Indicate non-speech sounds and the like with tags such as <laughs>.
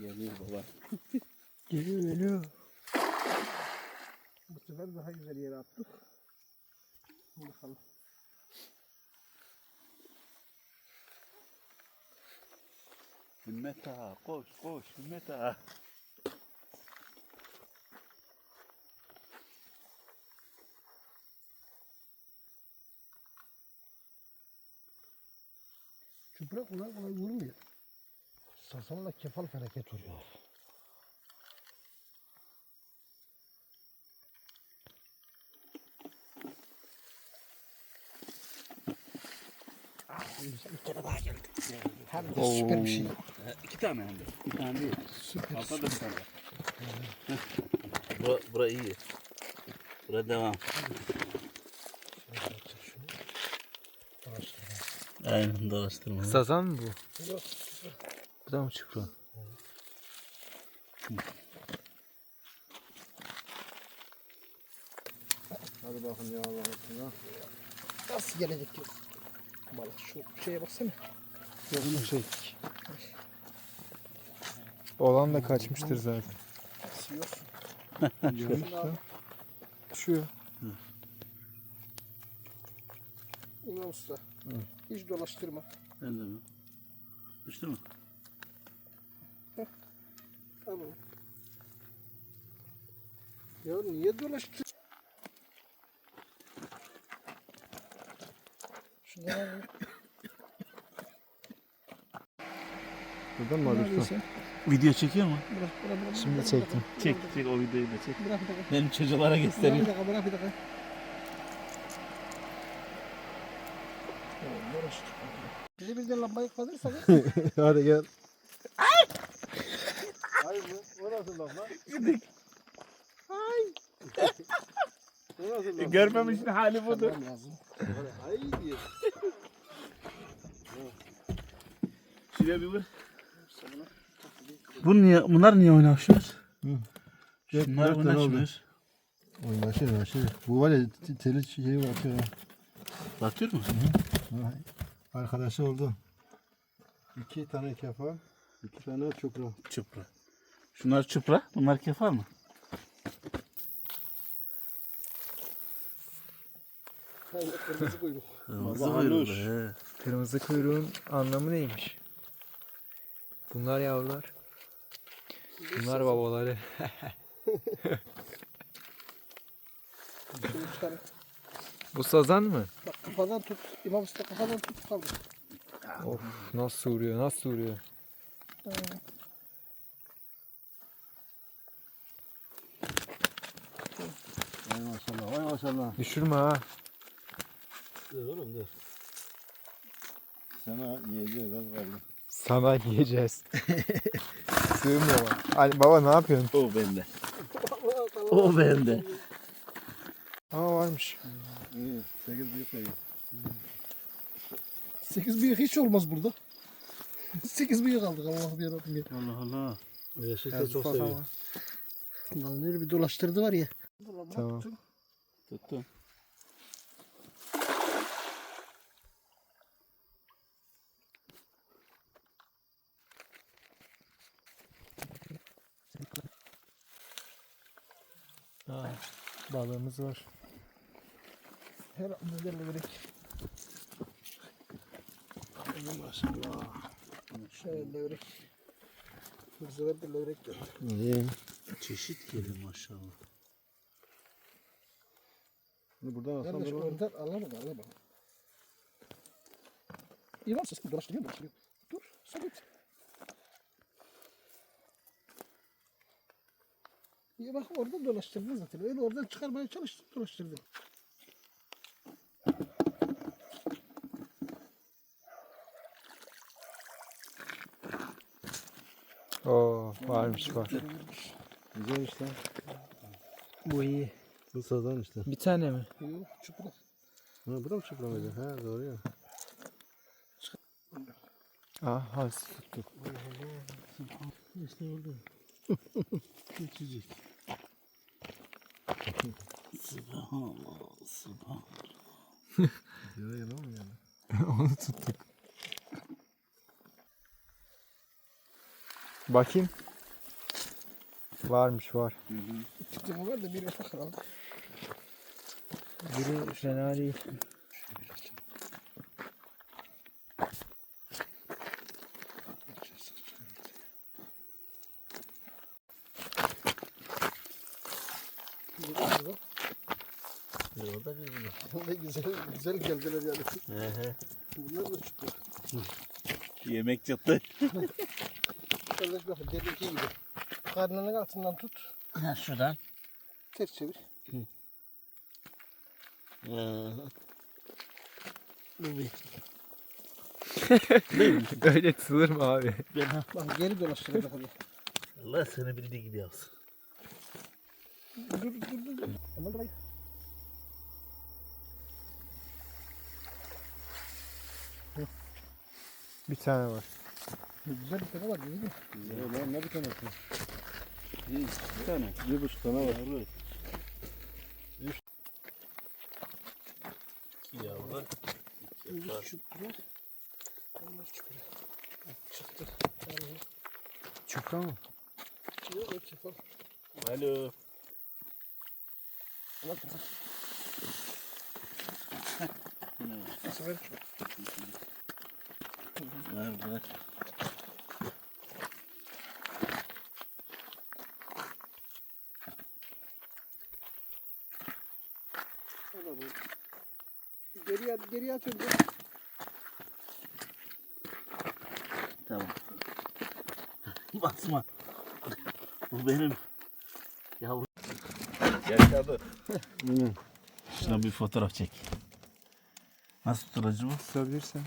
Geliyor baba. Geliyor geliyor. Bu sefer daha güzel yere attık. Bakalım. Himmet ağa koş koş Himmet ağa. Çupra kolay kolay vurmuyor. Sasanla kefal felaket oluyor. Ah, güzel bir kere daha geldi. Hem de süper bir şey. Ha, İki tane hem de. Bir tane değil. Süper. Fazla da bir tane. Bura, bura iyi. Bura devam. Aynen dolaştırma. Sazan mı bu? Yok. Bu da mı çupra? Hadi bakın ya Allah'ım. Nasıl gelecek ki? Balık şu şeye baksana. Yok şey. Olan da kaçmıştır zaten. Görmüş lan. Düşüyor. İmam Usta. Hiç dolaştırma. Ben de mi? Düştü mü? Al onu. Ya niye dolaştır? Şundan al. Buradan mı alıyorsun? Video çekiyor mu? Bırak, bırak, bırak. Şimdi bırak, çektim. bırak, Çek bırak, çek o videoyu da çek. Bırak dakika. Benim çocuklara Bırak bir göstereyim. dakika, bırak bir dakika. Oğlum, dolaştır. Bizi birden lambayı kaldırırsak. <laughs> Hadi gel. Hayır mı? O nasıl laf lan? Ay. laf? <laughs> Görmemişsin hali budur. Ay diyor. Şuraya bir vur. Bu niye, bunlar niye? Dört- Şunlar dört tane oldu. oynaşmıyor. Oynaşır oynaşır. Bu var ya t- teli şeyi batıyor. ya. Batıyor mu? Ha, Arkadaşı oldu. İki tane kefa, iki tane çupra. Çupra. Şunlar çupra, bunlar kefal mı? Kırmızı kuyruk. Kırmızı he. Kırmızı kuyruğun anlamı neymiş? Bunlar yavrular. Bunlar babaları. Şunu <laughs> çıkarın. Bu sazan mı? Bak kafadan tut. İmam Usta kafadan tut kaldır. Of nasıl vuruyor nasıl vuruyor. Vay maşallah, vay maşallah. Düşürme ha. Dur oğlum dur. Sana yiyeceğiz az kaldı. Sana yiyeceğiz. <laughs> Sığmıyor bak. Ali, baba ne yapıyorsun? O bende. O bende. Aa varmış. İyi, sekiz büyük de iyi. Sekiz bıyık hiç olmaz burada. <laughs> Sekiz bıyık aldık Allah'ım yarabbim ya. Allah Allah. Yeşil de çok seviyor. Lan öyle bir dolaştırdı var ya. Tamam. Tuttum. Ha, balığımız var. Her an levrek. Aman maşallah. Şöyle levrek. Bu sefer de. İyi. Çeşit geliyor maşallah. Şimdi buradan alsam Kardeş oğlum. oradan alamadı alamadı. İmam sesini dolaştırıyor dolaştırıyor. Dur sabit. İyi bak orada dolaştırdın zaten. Öyle oradan çıkarmaya çalıştın dolaştırdın. Oo varmış var. Güzel işte. Bu iyi. Bu sazan işte. Bir tane mi? Yok çupra. Ha, bu da mı çupra mıydı? Ha doğru ya. Aha tuttuk. <laughs> İşte oldu. Küçücük. Yarayla mı yani? Onu tuttuk. Bakayım. Varmış var. Hı hı. Çıktı mı var da biri ufak herhalde. Biri şey- fena değil. O da bir bunu. <laughs> Vallahi güzel, güzel geldiler yani. Ehe. Bunlar da çıktı. Yemek çıktı. Kardeş bakın deminki gibi. Karnının altından tut. Ha şuradan. Ters çevir. Ee, Bu bir. <laughs> Öyle tutulur mu abi? Ben Bak geri dolaştıracak oraya. Allah seni bildiği gibi yapsın. Dur dur dur. dur. Bir tane var. Güzel bir tane var değil mi? Lan ne bir tanesi? Bir tane. Bir buçuk tane var. Yavru. İki yavru. İki çupra. Onlar çupra. Çıktı. Çupra mı? yok yok yapalım. Alo. Bak bak. Bu sefer Ver Ana bu. Geriye geriye at önce. Tamam. <laughs> Basma. Bu benim. Yavru. Gel Kadı. Şuna bir fotoğraf çek. Nasıl tutacağım? Tutabilirsen.